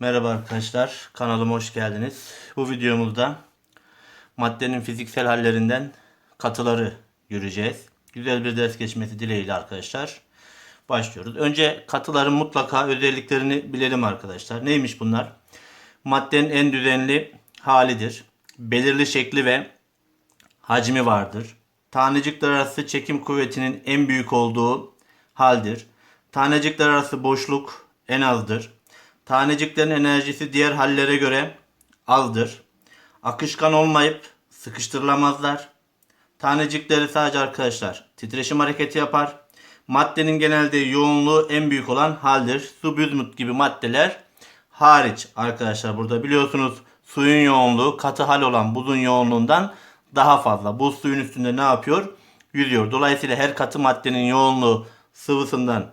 Merhaba arkadaşlar, kanalıma hoş geldiniz. Bu videomuzda maddenin fiziksel hallerinden katıları göreceğiz. Güzel bir ders geçmesi dileğiyle arkadaşlar başlıyoruz. Önce katıların mutlaka özelliklerini bilelim arkadaşlar. Neymiş bunlar? Maddenin en düzenli halidir. Belirli şekli ve hacmi vardır. Tanecikler arası çekim kuvvetinin en büyük olduğu haldir. Tanecikler arası boşluk en azdır. Taneciklerin enerjisi diğer hallere göre azdır. Akışkan olmayıp sıkıştırılamazlar. Tanecikleri sadece arkadaşlar titreşim hareketi yapar. Maddenin genelde yoğunluğu en büyük olan haldir. Su, büzmut gibi maddeler hariç arkadaşlar burada biliyorsunuz suyun yoğunluğu katı hal olan buzun yoğunluğundan daha fazla. Buz suyun üstünde ne yapıyor? Yüzüyor. Dolayısıyla her katı maddenin yoğunluğu sıvısından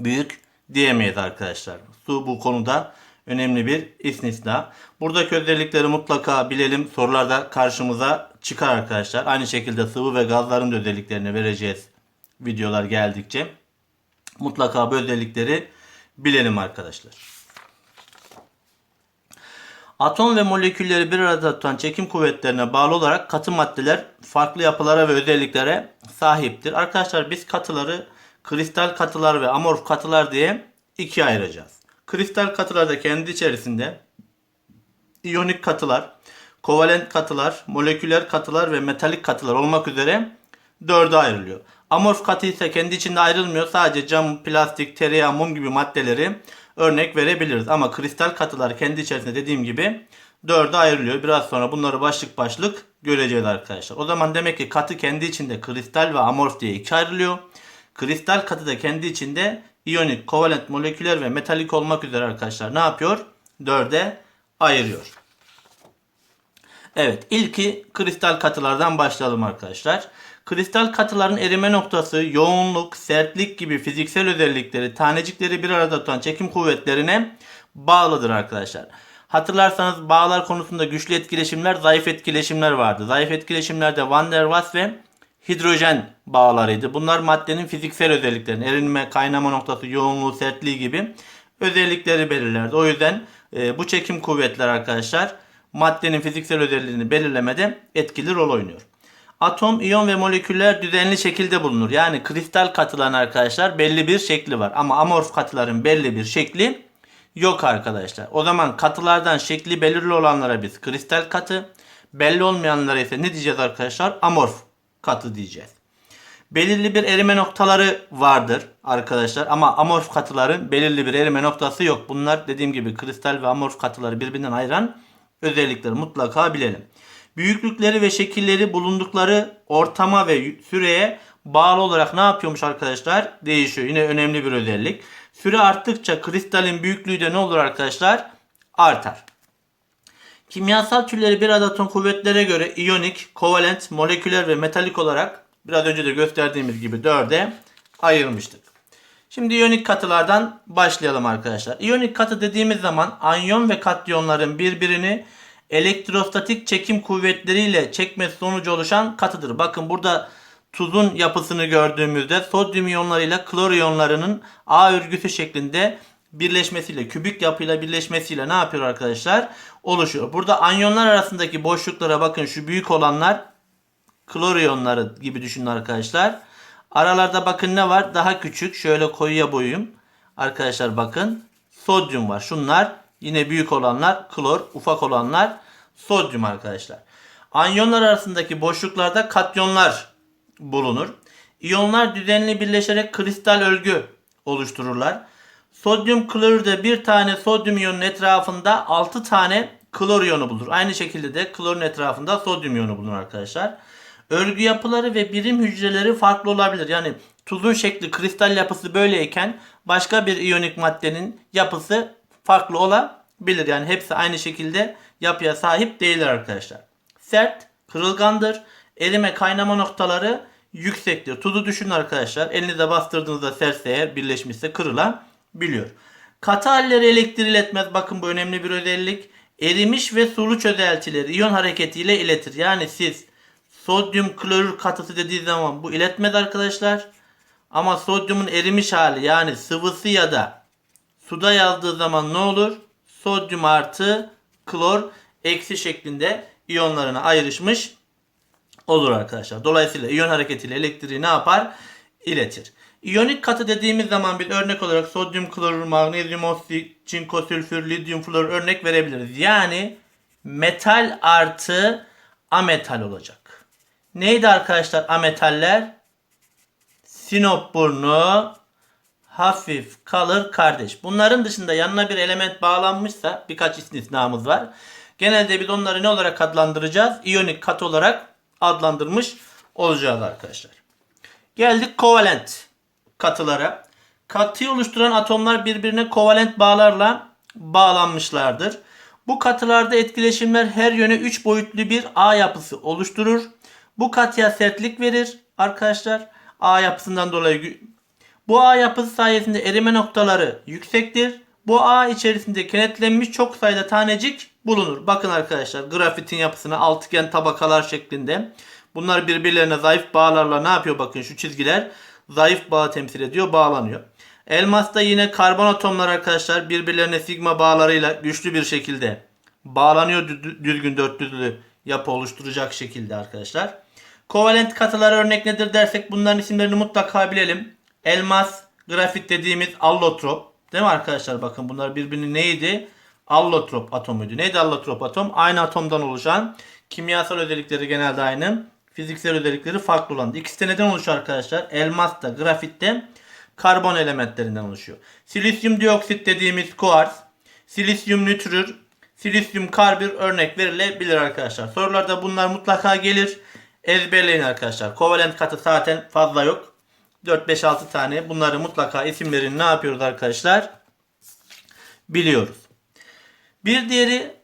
büyük diyemeyiz arkadaşlar. Su bu konuda önemli bir istisna. Buradaki özellikleri mutlaka bilelim. Sorularda karşımıza çıkar arkadaşlar. Aynı şekilde sıvı ve gazların da özelliklerini vereceğiz videolar geldikçe. Mutlaka bu özellikleri bilelim arkadaşlar. Atom ve molekülleri bir arada tutan çekim kuvvetlerine bağlı olarak katı maddeler farklı yapılara ve özelliklere sahiptir. Arkadaşlar biz katıları kristal katılar ve amorf katılar diye ikiye ayıracağız. Kristal katılarda kendi içerisinde iyonik katılar, kovalent katılar, moleküler katılar ve metalik katılar olmak üzere dörde ayrılıyor. Amorf katı ise kendi içinde ayrılmıyor. Sadece cam, plastik, tereyağı, mum gibi maddeleri örnek verebiliriz. Ama kristal katılar kendi içerisinde dediğim gibi dörde ayrılıyor. Biraz sonra bunları başlık başlık göreceğiz arkadaşlar. O zaman demek ki katı kendi içinde kristal ve amorf diye ikiye ayrılıyor. Kristal katı da kendi içinde iyonik, kovalent, moleküler ve metalik olmak üzere arkadaşlar ne yapıyor? Dörde ayırıyor. Evet ilki kristal katılardan başlayalım arkadaşlar. Kristal katıların erime noktası, yoğunluk, sertlik gibi fiziksel özellikleri tanecikleri bir arada tutan çekim kuvvetlerine bağlıdır arkadaşlar. Hatırlarsanız bağlar konusunda güçlü etkileşimler, zayıf etkileşimler vardı. Zayıf etkileşimlerde Van der Waals ve hidrojen bağlarıydı. Bunlar maddenin fiziksel özelliklerini, erinme, kaynama noktası, yoğunluğu, sertliği gibi özellikleri belirlerdi. O yüzden e, bu çekim kuvvetler arkadaşlar maddenin fiziksel özelliğini belirlemede etkili rol oynuyor. Atom, iyon ve moleküller düzenli şekilde bulunur. Yani kristal katıların arkadaşlar belli bir şekli var. Ama amorf katıların belli bir şekli yok arkadaşlar. O zaman katılardan şekli belirli olanlara biz kristal katı, belli olmayanlara ise ne diyeceğiz arkadaşlar? Amorf katı diyeceğiz. Belirli bir erime noktaları vardır arkadaşlar ama amorf katıların belirli bir erime noktası yok. Bunlar dediğim gibi kristal ve amorf katıları birbirinden ayıran özellikleri mutlaka bilelim. Büyüklükleri ve şekilleri bulundukları ortama ve süreye bağlı olarak ne yapıyormuş arkadaşlar? Değişiyor. Yine önemli bir özellik. Süre arttıkça kristalin büyüklüğü de ne olur arkadaşlar? Artar. Kimyasal türleri bir atom kuvvetlere göre iyonik, kovalent, moleküler ve metalik olarak biraz önce de gösterdiğimiz gibi dörde ayırmıştık. Şimdi iyonik katılardan başlayalım arkadaşlar. İyonik katı dediğimiz zaman anyon ve katyonların birbirini elektrostatik çekim kuvvetleriyle çekmesi sonucu oluşan katıdır. Bakın burada tuzun yapısını gördüğümüzde sodyum iyonlarıyla klor iyonlarının A örgüsü şeklinde birleşmesiyle, kübik yapıyla birleşmesiyle ne yapıyor arkadaşlar? Oluşuyor. Burada anyonlar arasındaki boşluklara bakın şu büyük olanlar klor iyonları gibi düşünün arkadaşlar. Aralarda bakın ne var? Daha küçük. Şöyle koyuya boyayım. Arkadaşlar bakın. Sodyum var. Şunlar yine büyük olanlar klor, ufak olanlar sodyum arkadaşlar. Anyonlar arasındaki boşluklarda katyonlar bulunur. İyonlar düzenli birleşerek kristal örgü oluştururlar. Sodyum klorürde bir tane sodyum iyonun etrafında 6 tane klor iyonu bulunur. Aynı şekilde de klorun etrafında sodyum iyonu bulunur arkadaşlar. Örgü yapıları ve birim hücreleri farklı olabilir. Yani tuzun şekli, kristal yapısı böyleyken başka bir iyonik maddenin yapısı farklı olabilir. Yani hepsi aynı şekilde yapıya sahip değiller arkadaşlar. Sert, kırılgandır. Erime kaynama noktaları yüksektir. Tuzu düşünün arkadaşlar. Elinize bastırdığınızda serse eğer birleşmişse kırılabiliyor. Katı halleri elektrik iletmez. Bakın bu önemli bir özellik. Erimiş ve sulu çözeltileri iyon hareketiyle iletir. Yani siz sodyum klorür katısı dediği zaman bu iletmez arkadaşlar. Ama sodyumun erimiş hali yani sıvısı ya da suda yazdığı zaman ne olur? sodyum artı klor eksi şeklinde iyonlarına ayrışmış olur arkadaşlar. Dolayısıyla iyon hareketiyle elektriği ne yapar? İletir. İyonik katı dediğimiz zaman bir örnek olarak sodyum klorür, magnezyum oksit, çinko sülfür, lityum flor örnek verebiliriz. Yani metal artı ametal olacak. Neydi arkadaşlar ametaller? Sinop burnu, hafif kalır kardeş. Bunların dışında yanına bir element bağlanmışsa birkaç istisnamız var. Genelde biz onları ne olarak adlandıracağız? İyonik kat olarak adlandırmış olacağız arkadaşlar. Geldik kovalent katılara. Katıyı oluşturan atomlar birbirine kovalent bağlarla bağlanmışlardır. Bu katılarda etkileşimler her yöne 3 boyutlu bir ağ yapısı oluşturur. Bu katıya sertlik verir arkadaşlar. Ağ yapısından dolayı bu ağ yapısı sayesinde erime noktaları yüksektir. Bu ağ içerisinde kenetlenmiş çok sayıda tanecik bulunur. Bakın arkadaşlar grafitin yapısına altıgen tabakalar şeklinde. Bunlar birbirlerine zayıf bağlarla ne yapıyor bakın şu çizgiler zayıf bağı temsil ediyor bağlanıyor. Elmasta yine karbon atomlar arkadaşlar birbirlerine sigma bağlarıyla güçlü bir şekilde bağlanıyor düzgün dörtlü yapı oluşturacak şekilde arkadaşlar. Kovalent katılar örnek nedir dersek bunların isimlerini mutlaka bilelim. Elmas, grafit dediğimiz allotrop. Değil mi arkadaşlar? Bakın bunlar birbirinin neydi? Allotrop atomuydu. Neydi allotrop atom? Aynı atomdan oluşan kimyasal özellikleri genelde aynı. Fiziksel özellikleri farklı olan. İkisi de neden oluşuyor arkadaşlar? Elmas da grafit de karbon elementlerinden oluşuyor. Silisyum dioksit dediğimiz kuars, silisyum nütrür, silisyum karbür örnek verilebilir arkadaşlar. Sorularda bunlar mutlaka gelir. Ezberleyin arkadaşlar. Kovalent katı zaten fazla yok. 4-5-6 tane. Bunları mutlaka isimlerini ne yapıyoruz arkadaşlar? Biliyoruz. Bir diğeri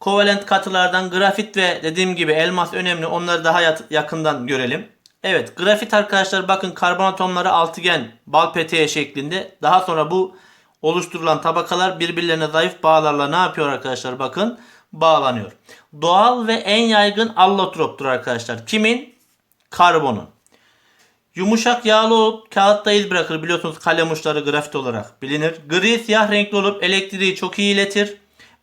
kovalent katılardan grafit ve dediğim gibi elmas önemli. Onları daha yakından görelim. Evet grafit arkadaşlar bakın karbon atomları altıgen bal peteği şeklinde. Daha sonra bu oluşturulan tabakalar birbirlerine zayıf bağlarla ne yapıyor arkadaşlar bakın bağlanıyor. Doğal ve en yaygın allotroptur arkadaşlar. Kimin? Karbonun. Yumuşak yağlı olup kağıtta iz bırakır biliyorsunuz kalem uçları grafit olarak bilinir. Gri siyah renkli olup elektriği çok iyi iletir.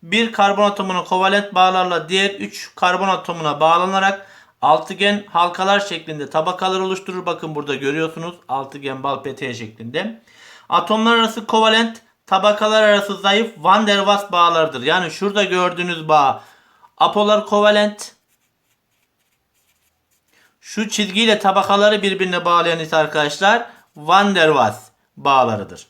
Bir karbon atomuna kovalent bağlarla diğer 3 karbon atomuna bağlanarak altıgen halkalar şeklinde tabakalar oluşturur. Bakın burada görüyorsunuz altıgen bal peteği şeklinde. Atomlar arası kovalent tabakalar arası zayıf Van der Waals bağlardır. Yani şurada gördüğünüz bağ apolar kovalent şu çizgiyle tabakaları birbirine bağlayan ise arkadaşlar Van der Waals bağlarıdır.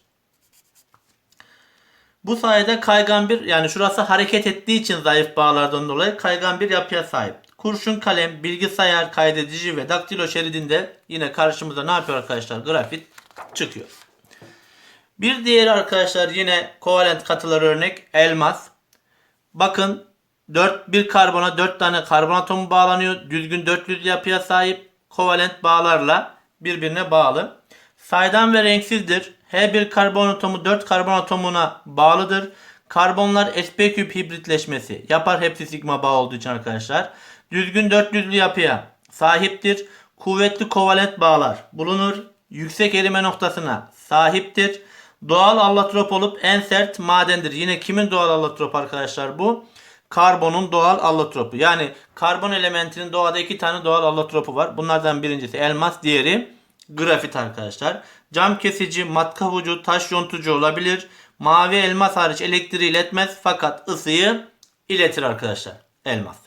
Bu sayede kaygan bir yani şurası hareket ettiği için zayıf bağlardan dolayı kaygan bir yapıya sahip. Kurşun kalem, bilgisayar, kaydedici ve daktilo şeridinde yine karşımıza ne yapıyor arkadaşlar? Grafit çıkıyor. Bir diğeri arkadaşlar yine kovalent katılar örnek elmas. Bakın 4 bir karbona 4 tane karbon atomu bağlanıyor. Düzgün dörtlü yapıya sahip kovalent bağlarla birbirine bağlı. Saydam ve renksizdir. Her bir karbon atomu 4 karbon atomuna bağlıdır. Karbonlar sp küp hibritleşmesi yapar hepsi sigma bağ olduğu için arkadaşlar. Düzgün dörtlüzlü yapıya sahiptir. Kuvvetli kovalent bağlar bulunur. Yüksek erime noktasına sahiptir. Doğal allotrop olup en sert madendir. Yine kimin doğal allotrop arkadaşlar bu? Karbonun doğal allotropu. Yani karbon elementinin doğada iki tane doğal allotropu var. Bunlardan birincisi elmas, diğeri grafit arkadaşlar. Cam kesici, matkap ucu, taş yontucu olabilir. Mavi elmas hariç elektriği iletmez fakat ısıyı iletir arkadaşlar. Elmas.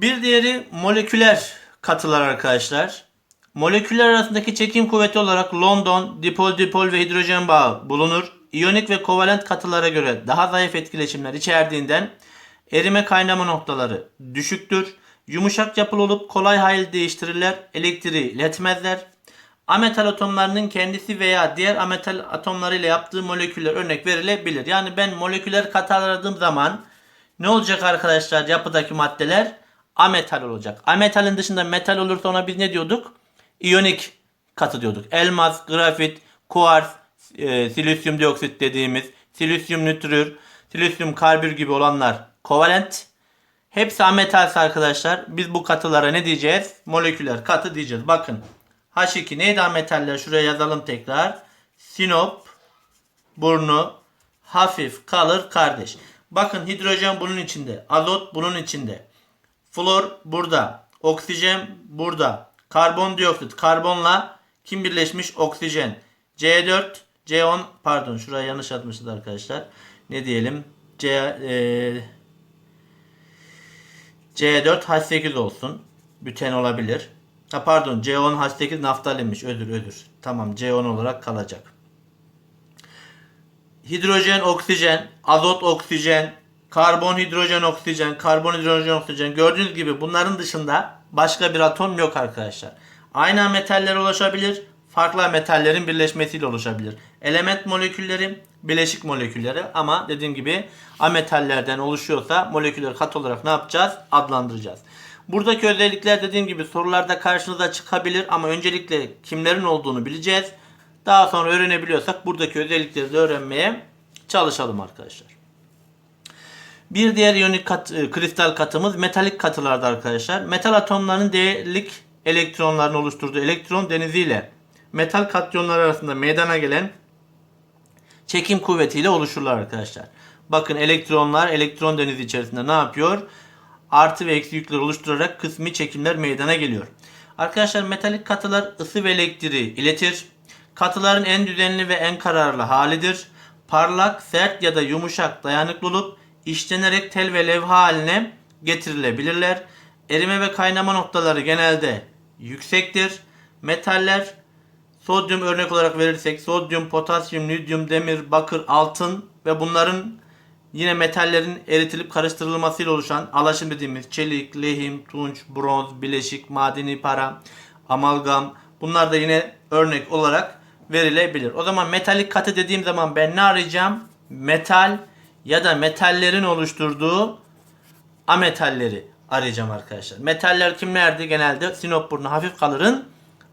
Bir diğeri moleküler katılar arkadaşlar. Moleküller arasındaki çekim kuvveti olarak London, dipol dipol ve hidrojen bağı bulunur. İyonik ve kovalent katılara göre daha zayıf etkileşimler içerdiğinden erime kaynama noktaları düşüktür. Yumuşak yapılı olup kolay hal değiştirirler. Elektriği iletmezler. Ametal atomlarının kendisi veya diğer ametal atomlarıyla yaptığı moleküller örnek verilebilir. Yani ben moleküler katı aradığım zaman ne olacak arkadaşlar yapıdaki maddeler? Ametal olacak. Ametalin dışında metal olursa ona biz ne diyorduk? İyonik katı diyorduk. Elmas, grafit, kuars, e, silisyum dioksit dediğimiz, silisyum nütrür, silisyum karbür gibi olanlar kovalent. Hepsi ametalse arkadaşlar biz bu katılara ne diyeceğiz? Moleküler katı diyeceğiz. Bakın H2 neydi ametaller? Şuraya yazalım tekrar. Sinop, burnu hafif kalır kardeş. Bakın hidrojen bunun içinde. Azot bunun içinde. Flor burada. Oksijen burada. Karbondioksit karbonla kim birleşmiş? Oksijen. C4 C10 pardon şuraya yanlış atmışız arkadaşlar. Ne diyelim? C e, C4 H8 olsun. Büten olabilir. Ha pardon C10 H8 naftalinmiş. Ödür ödür. Tamam C10 olarak kalacak. Hidrojen oksijen, azot oksijen, karbon hidrojen oksijen, karbon hidrojen oksijen. Gördüğünüz gibi bunların dışında başka bir atom yok arkadaşlar. Aynı metaller ulaşabilir. Farklı metallerin birleşmesiyle oluşabilir. Element molekülleri, bileşik molekülleri ama dediğim gibi ametallerden oluşuyorsa moleküler kat olarak ne yapacağız? Adlandıracağız. Buradaki özellikler dediğim gibi sorularda karşınıza çıkabilir ama öncelikle kimlerin olduğunu bileceğiz. Daha sonra öğrenebiliyorsak buradaki özellikleri de öğrenmeye çalışalım arkadaşlar. Bir diğer iyonik kat, e, kristal katımız metalik katılarda arkadaşlar. Metal atomlarının değerlik elektronlarını oluşturduğu elektron deniziyle metal katyonlar arasında meydana gelen çekim kuvvetiyle oluşurlar arkadaşlar. Bakın elektronlar elektron denizi içerisinde ne yapıyor? Artı ve eksi yükler oluşturarak kısmi çekimler meydana geliyor. Arkadaşlar metalik katılar ısı ve elektriği iletir. Katıların en düzenli ve en kararlı halidir. Parlak, sert ya da yumuşak, dayanıklı olup işlenerek tel ve levha haline getirilebilirler. Erime ve kaynama noktaları genelde yüksektir. Metaller sodyum örnek olarak verirsek sodyum, potasyum, lityum, demir, bakır, altın ve bunların yine metallerin eritilip karıştırılmasıyla oluşan alaşım dediğimiz çelik, lehim, tunç, bronz, bileşik, madeni para, amalgam bunlar da yine örnek olarak verilebilir. O zaman metalik katı dediğim zaman ben ne arayacağım? Metal ya da metallerin oluşturduğu ametalleri arayacağım arkadaşlar. Metaller kimlerdi? Genelde sinop burnu hafif kalırın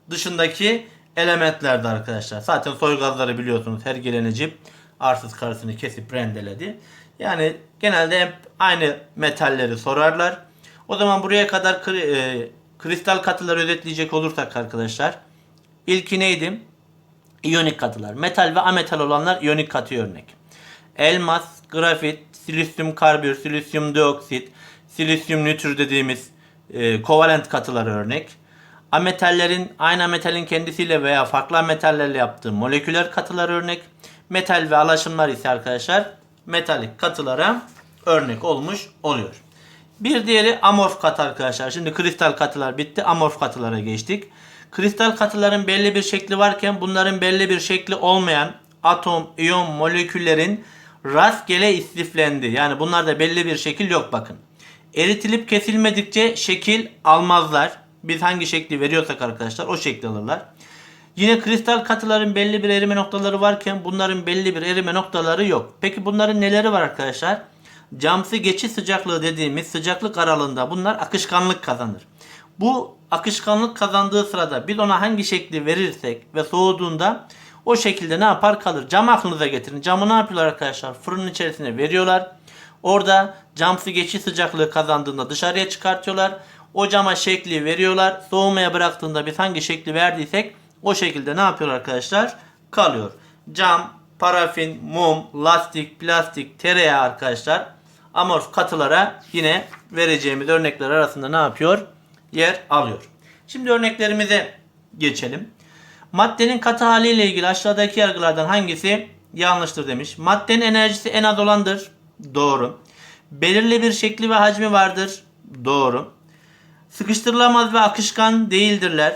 dışındaki elementlerdi arkadaşlar. Zaten soy gazları biliyorsunuz her geleneci arsız karısını kesip rendeledi. Yani genelde hep aynı metalleri sorarlar. O zaman buraya kadar kri- e, kristal katıları özetleyecek olursak arkadaşlar. İlki neydi? İyonik katılar. Metal ve ametal olanlar iyonik katı örnek. Elmas, grafit, silisyum karbür, silisyum dioksit, silisyum nitür dediğimiz e, kovalent katılar örnek. Ametallerin aynı metalin kendisiyle veya farklı metallerle yaptığı moleküler katılar örnek. Metal ve alaşımlar ise arkadaşlar metalik katılara örnek olmuş oluyor. Bir diğeri amorf katı arkadaşlar. Şimdi kristal katılar bitti. Amorf katılara geçtik. Kristal katıların belli bir şekli varken bunların belli bir şekli olmayan atom, iyon, moleküllerin rastgele istiflendi. Yani bunlarda belli bir şekil yok bakın. Eritilip kesilmedikçe şekil almazlar. Biz hangi şekli veriyorsak arkadaşlar o şekli alırlar. Yine kristal katıların belli bir erime noktaları varken bunların belli bir erime noktaları yok. Peki bunların neleri var arkadaşlar? Camsı geçiş sıcaklığı dediğimiz sıcaklık aralığında bunlar akışkanlık kazanır. Bu akışkanlık kazandığı sırada biz ona hangi şekli verirsek ve soğuduğunda o şekilde ne yapar kalır. Cam aklınıza getirin. Camı ne yapıyorlar arkadaşlar? Fırının içerisine veriyorlar. Orada camsı geçiş sıcaklığı kazandığında dışarıya çıkartıyorlar. O cama şekli veriyorlar. Soğumaya bıraktığında biz hangi şekli verdiysek o şekilde ne yapıyor arkadaşlar? Kalıyor. Cam, parafin, mum, lastik, plastik, tereyağı arkadaşlar amorf katılara yine vereceğimiz örnekler arasında ne yapıyor? Yer alıyor. Şimdi örneklerimize geçelim. Maddenin katı haliyle ilgili aşağıdaki yargılardan hangisi yanlıştır demiş. Maddenin enerjisi en az olandır. Doğru. Belirli bir şekli ve hacmi vardır. Doğru. Sıkıştırılamaz ve akışkan değildirler.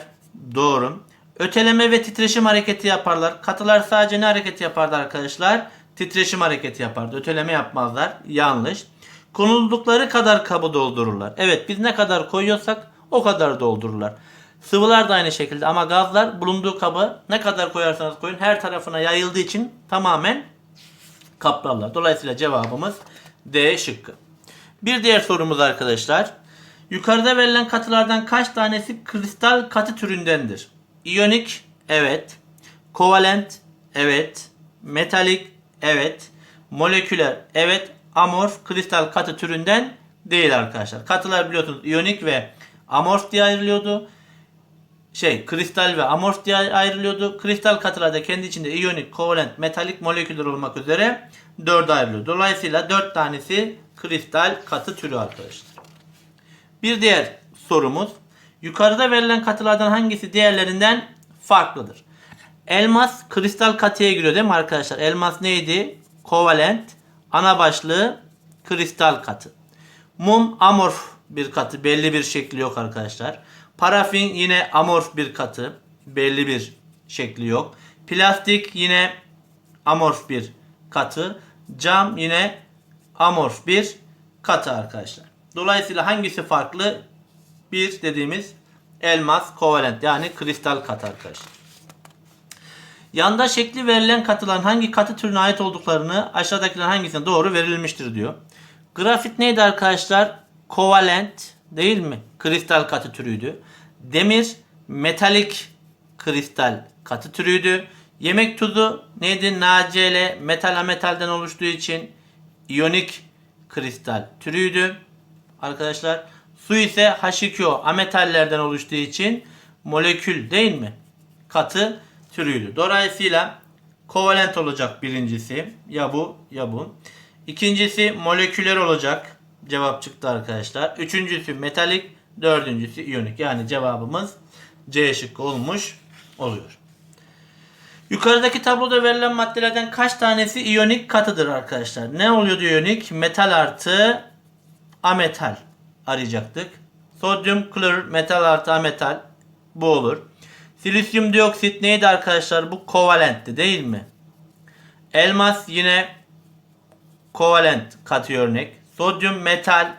Doğru. Öteleme ve titreşim hareketi yaparlar. Katılar sadece ne hareketi yapardı arkadaşlar? Titreşim hareketi yapardı. Öteleme yapmazlar. Yanlış. Konuldukları kadar kabı doldururlar. Evet biz ne kadar koyuyorsak o kadar doldururlar. Sıvılar da aynı şekilde ama gazlar bulunduğu kabı ne kadar koyarsanız koyun her tarafına yayıldığı için tamamen kaplarlar. Dolayısıyla cevabımız D şıkkı. Bir diğer sorumuz arkadaşlar. Yukarıda verilen katılardan kaç tanesi kristal katı türündendir? İyonik, evet. Kovalent, evet. Metalik, evet. Moleküler, evet. Amorf, kristal katı türünden değil arkadaşlar. Katılar biliyorsunuz iyonik ve amorf diye ayrılıyordu. Şey kristal ve amorf diye ayrılıyordu. Kristal katılarda kendi içinde iyonik, kovalent, metalik moleküller olmak üzere dörde ayrılıyor. Dolayısıyla dört tanesi kristal katı türü arkadaşlar. Bir diğer sorumuz. Yukarıda verilen katılardan hangisi diğerlerinden farklıdır? Elmas kristal katıya giriyor değil mi arkadaşlar? Elmas neydi? Kovalent. Ana başlığı kristal katı. Mum amorf bir katı. Belli bir şekli yok arkadaşlar. Parafin yine amorf bir katı. Belli bir şekli yok. Plastik yine amorf bir katı. Cam yine amorf bir katı arkadaşlar. Dolayısıyla hangisi farklı? Bir dediğimiz elmas kovalent yani kristal katı arkadaşlar. Yanda şekli verilen katıların hangi katı türüne ait olduklarını aşağıdakilerin hangisine doğru verilmiştir diyor. Grafit neydi arkadaşlar? Kovalent değil mi? Kristal katı türüydü. Demir metalik kristal katı türüydü. Yemek tuzu neydi? NaCl metal ametalden oluştuğu için iyonik kristal türüydü. Arkadaşlar su ise H2O ametallerden oluştuğu için molekül değil mi? Katı türüydü. Dolayısıyla kovalent olacak birincisi. Ya bu ya bu. İkincisi moleküler olacak. Cevap çıktı arkadaşlar. Üçüncüsü metalik. Dördüncüsü iyonik. Yani cevabımız C şıkkı olmuş oluyor. Yukarıdaki tabloda verilen maddelerden kaç tanesi iyonik katıdır arkadaşlar? Ne oluyordu iyonik? Metal artı ametal arayacaktık. Sodyum klorür metal artı ametal bu olur. Silisyum dioksit neydi arkadaşlar? Bu kovalentti değil mi? Elmas yine kovalent katı örnek. Sodyum metal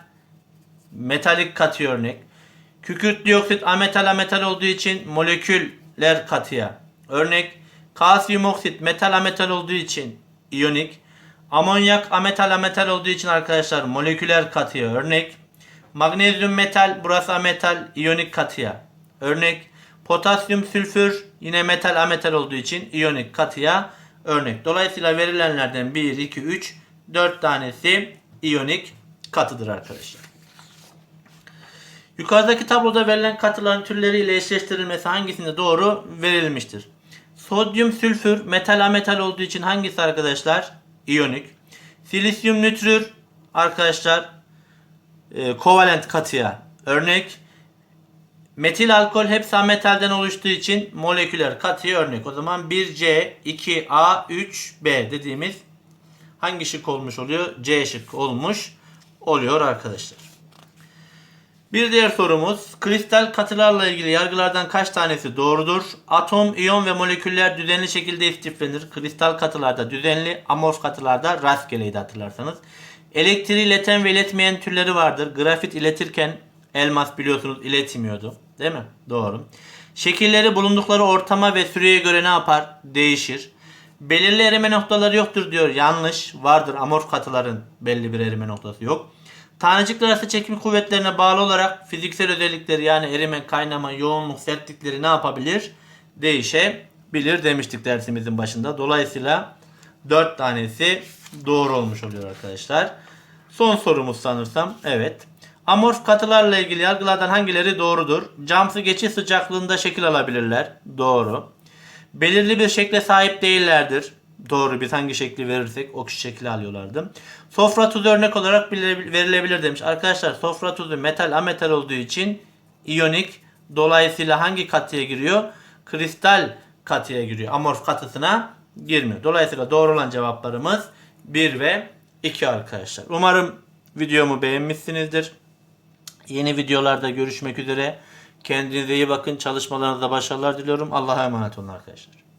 metalik katı örnek. Kükürt dioksit ametal ametal olduğu için moleküller katıya örnek. Kalsiyum oksit metal ametal olduğu için iyonik. Amonyak ametal ametal olduğu için arkadaşlar moleküler katıya örnek. Magnezyum metal burası ametal iyonik katıya örnek. Potasyum sülfür yine metal ametal olduğu için iyonik katıya örnek. Dolayısıyla verilenlerden 1, 2, 3, 4 tanesi iyonik katıdır arkadaşlar. Yukarıdaki tabloda verilen katıların türleriyle eşleştirilmesi hangisinde doğru verilmiştir? Sodyum sülfür metal ametal olduğu için hangisi arkadaşlar? İyonik. Silisyum nötrür arkadaşlar e, kovalent katıya örnek. Metil alkol hepsi ametalden oluştuğu için moleküler katıya örnek. O zaman 1C, 2A, 3B dediğimiz hangi şık olmuş oluyor? C şık olmuş oluyor arkadaşlar. Bir diğer sorumuz kristal katılarla ilgili yargılardan kaç tanesi doğrudur? Atom, iyon ve moleküller düzenli şekilde istiflenir. Kristal katılarda düzenli, amorf katılarda rastgeleydi hatırlarsanız. Elektriği ileten ve iletmeyen türleri vardır. Grafit iletirken elmas biliyorsunuz iletmiyordu. Değil mi? Doğru. Şekilleri bulundukları ortama ve süreye göre ne yapar? Değişir. Belirli erime noktaları yoktur diyor. Yanlış. Vardır. Amorf katıların belli bir erime noktası yok. Tanecikler arası çekim kuvvetlerine bağlı olarak fiziksel özellikleri yani erime, kaynama, yoğunluk, sertlikleri ne yapabilir? Değişebilir demiştik dersimizin başında. Dolayısıyla 4 tanesi doğru olmuş oluyor arkadaşlar. Son sorumuz sanırsam. Evet. Amorf katılarla ilgili yargılardan hangileri doğrudur? Camsı geçiş sıcaklığında şekil alabilirler. Doğru. Belirli bir şekle sahip değillerdir. Doğru biz hangi şekli verirsek o şekli alıyorlardı. Sofra tuzu örnek olarak verilebilir demiş. Arkadaşlar sofra tuzu metal ametal olduğu için iyonik. Dolayısıyla hangi katıya giriyor? Kristal katıya giriyor. Amorf katısına girmiyor. Dolayısıyla doğru olan cevaplarımız 1 ve 2 arkadaşlar. Umarım videomu beğenmişsinizdir. Yeni videolarda görüşmek üzere. Kendinize iyi bakın. Çalışmalarınızda başarılar diliyorum. Allah'a emanet olun arkadaşlar.